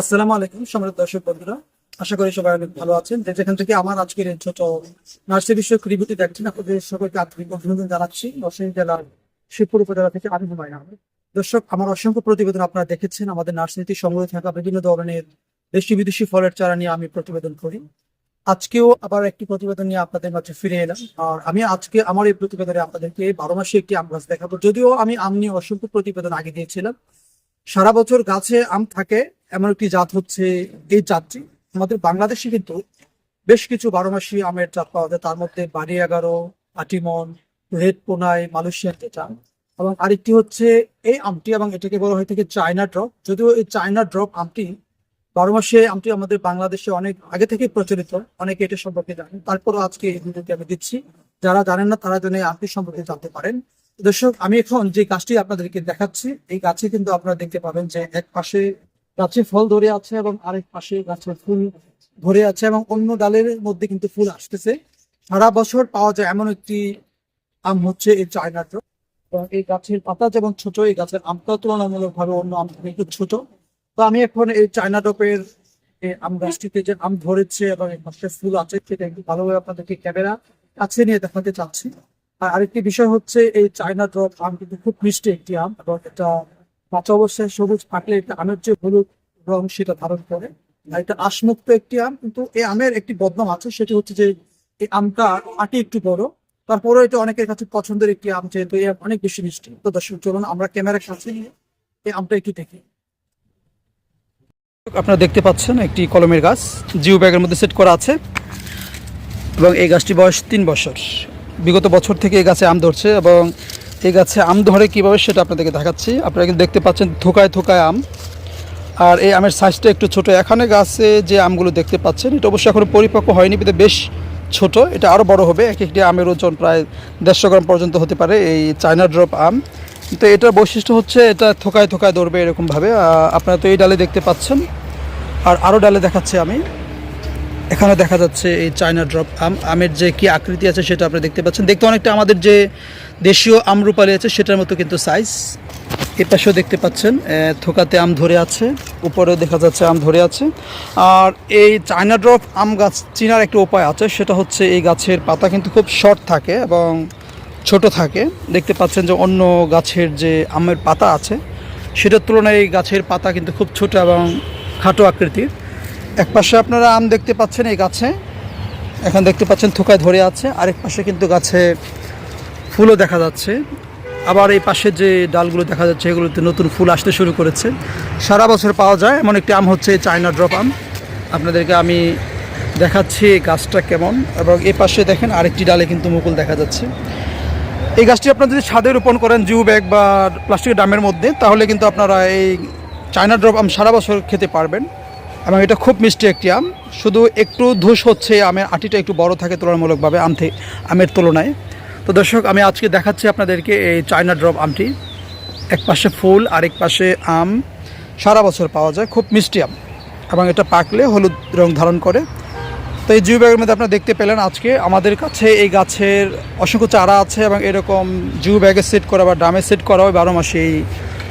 আসসালামু আলাইকুম, সম্মানিত দর্শক বন্ধুরা। আশা করি সবাই অনেক ভালো আছেন। যে যেখান থেকে আমার আজকের এই ছোট নার্সারি বিষয়ক রিভিউটি দেখছেন, আপনাদের সকলকে আন্তরিক অভিনন্দন জানাচ্ছি। নরসিংদী জেলার শিবপুর উপজেলা থেকে আমি হুমায়ুন আহমেদ। দর্শক, আমার অসংখ্য প্রতিবেদন আপনারা দেখেছেন। আমাদের নার্সারিতে সংগ্রহ থাকা বিভিন্ন ধরনের দেশি বিদেশি ফলের চারা নিয়ে আমি প্রতিবেদন করি। আজকেও আবার একটি প্রতিবেদন নিয়ে আপনাদের মাঝে ফিরে এলাম। আর আমি আজকে আমার এই প্রতিবেদনে আপনাদেরকে বারো মাসে একটি আম গাছ দেখাবো। যদিও আমি আম নিয়ে অসংখ্য প্রতিবেদন আগে দিয়েছিলাম। সারা বছর গাছে আম থাকে এমন একটি জাত হচ্ছে এই জাতটি। আমাদের বাংলাদেশে কিন্তু বেশ কিছু বারো মাসি আমের জাত পাওয়া যায়। তার মধ্যে বাড়ি এগারো, আটিমন, রেড পোনাই, মালয়েশিয়ান যেটা। এবং আরেকটি হচ্ছে এই আমটি এবং এটাকে বলা হয়ে থাকে চায়না ড্রপ। যদিও এই চায়না ড্রপ আমটি বারো মাসে আমটি আমাদের বাংলাদেশে অনেক আগে থেকে প্রচলিত। অনেকে এটা সম্পর্কে জানেন। তারপরও আজকে এই ভিডিওটি আমি দিচ্ছি। যারা জানেন না, তারা যেন আমটি সম্পর্কে জানতে পারেন। দর্শক, আমি এখন যে গাছটি আপনাদেরকে দেখাচ্ছি, এই গাছে কিন্তু আপনারা দেখতে পাবেন যে এক পাশে গাছে ফল ধরে আছে এবং আরেক পাশে গাছে ফুল ধরে আছে এবং অন্য ডালের মধ্যে কিন্তু ফুল আসতেছে। সারা বছর পাওয়া যায় এমন একটি আম হচ্ছে এই চায়না ড্রপ এবং এই গাছের পাতা যেমন ছোট, এই গাছের আমটা তুলনামূলক ভাবে অন্য আম থেকে একটু ছোট। তো আমি এখন এই চায়না এই আম গাছটিতে যে আম ধরেছে এবং এই পাশে ফুল আছে, সেটা একটু ভালোভাবে আপনাদেরকে ক্যামেরা কাছে নিয়ে দেখাতে চাচ্ছি। আর আরেকটি বিষয় হচ্ছে এই চায়না ড্রপ আম কিন্তু খুব মিষ্টি একটি আম এবং এটা কাঁচা অবস্থায় সবুজ পাকলে এটা আমের যে হলুদ রং সেটা ধারণ করে। আর এটা আশমুক্ত একটি আম, কিন্তু এই আমের একটি বদনাম আছে, সেটি হচ্ছে যে এই আমটা আটি একটু বড়, তারপরেও এটা অনেকের কাছে পছন্দের একটি আম, যেহেতু এই অনেক বেশি মিষ্টি। তো দর্শক, চলুন আমরা ক্যামেরার কাছে নিয়ে এই আমটা একটু দেখি। আপনারা দেখতে পাচ্ছেন একটি কলমের গাছ, জিও ব্যাগের মধ্যে সেট করা আছে। এবং এই গাছটি বয়স তিন বছর। বিগত বছর থেকে এই গাছে আম ধরছে এবং এই গাছে আম ধরে কীভাবে সেটা আপনাদেরকে দেখাচ্ছি। আপনারা কিন্তু দেখতে পাচ্ছেন থোকায় থোকায় আম। আর এই আমের সাইজটা একটু ছোট। এখানে গাছে যে আমগুলো দেখতে পাচ্ছেন, এটা অবশ্যই এখনও পরিপক্ক হয়নি, কিন্তু বেশ ছোট। এটা আরও বড় হবে। এক একটি আমের ওজন প্রায় দেড়শো গ্রাম পর্যন্ত হতে পারে এই চায়না ড্রপ আম। তো এটার বৈশিষ্ট্য হচ্ছে, এটা থোকায় থোকায় ধরবে এরকমভাবে। আপনারা তো এই ডালে দেখতে পাচ্ছেন। আর আরও ডালে দেখাচ্ছি আমি। এখানে দেখা যাচ্ছে এই চায়না ড্রপ আম, আমের যে কি আকৃতি আছে সেটা আপনি দেখতে পাচ্ছেন। দেখতে অনেকটা আমাদের যে দেশীয় আমরুপালি আছে, সেটার মতো কিন্তু সাইজ এ পাশেও দেখতে পাচ্ছেন থোকাতে আম ধরে আছে, উপরেও দেখা যাচ্ছে আম ধরে আছে। আর এই চায়না ড্রপ আম গাছ চিনার একটা উপায় আছে, সেটা হচ্ছে এই গাছের পাতা কিন্তু খুব শর্ট থাকে এবং ছোট থাকে। দেখতে পাচ্ছেন যে অন্য গাছের যে আমের পাতা আছে, সেটার তুলনায় এই গাছের পাতা কিন্তু খুব ছোট এবং খাটো আকৃতির। এক পাশে আপনারা আম দেখতে পাচ্ছেন এই গাছে। এখন দেখতে পাচ্ছেন থোকায় ধরে আছে। আরেক পাশে কিন্তু গাছে ফুলও দেখা যাচ্ছে। আবার এই পাশে যে ডালগুলো দেখা যাচ্ছে, এগুলোতে নতুন ফুল আসতে শুরু করেছে। সারা বছর পাওয়া যায়। এমন একটি আম হচ্ছে চায়না ড্রপ আম। আপনাদেরকে আমি দেখাচ্ছি এই গাছটা কেমন। এবং এই পাশে দেখেন আরেকটি ডালে কিন্তু মুকুল দেখা যাচ্ছে। এই গাছটি আপনারা যদি ছাদে রোপণ করেন জিও ব্যাগ বা প্লাস্টিকের ডামের মধ্যে, তাহলে কিন্তু আপনারা এই চায়না ড্রপ আম সারা বছর খেতে পারবেন। এবং এটা খুব মিষ্টি একটি আম। শুধু একটু ধূস হচ্ছে, আমের আটিটা একটু বড় থাকে তুলনামূলকভাবে আম থেকে আমের তুলনায়। তো দর্শক, আমি আজকে দেখাচ্ছি আপনাদেরকে এই চায়না ড্রপ আমটি। এক পাশে ফুল, আরেক পাশে আম। সারা বছর পাওয়া যায়, খুব মিষ্টি আম। এবং এটা পাকলে হলুদ রং ধারণ করে। তো এই জিও ব্যাগের মধ্যে আপনারা দেখতে পেলেন আজকে আমাদের কাছে এই গাছের অসংখ্য চারা আছে এবং এরকম জিও ব্যাগে সেট করা বা ড্রামে সেট করা হয় বারো মাসে এই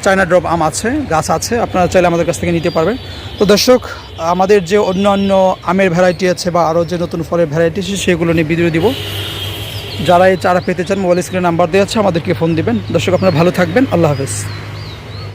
চায়না ড্রপ আম আছে, গাছ আছে, আপনারা চাইলে আমাদের কাছ থেকে নিতে পারবেন। তো দর্শক, আমাদের যে অন্য অন্য আমের ভ্যারাইটি আছে বা আরও যে নতুন ফলের ভ্যারাইটি আছে, সেগুলো নিয়ে ভিডিও দিব যারা এই চারা পেতে চান মোবাইল স্ক্রিনে নাম্বার দেওয়া আছে, আমাদেরকে ফোন দিবেন। দর্শক, আপনারা ভালো থাকবেন। আল্লাহ হাফেজ।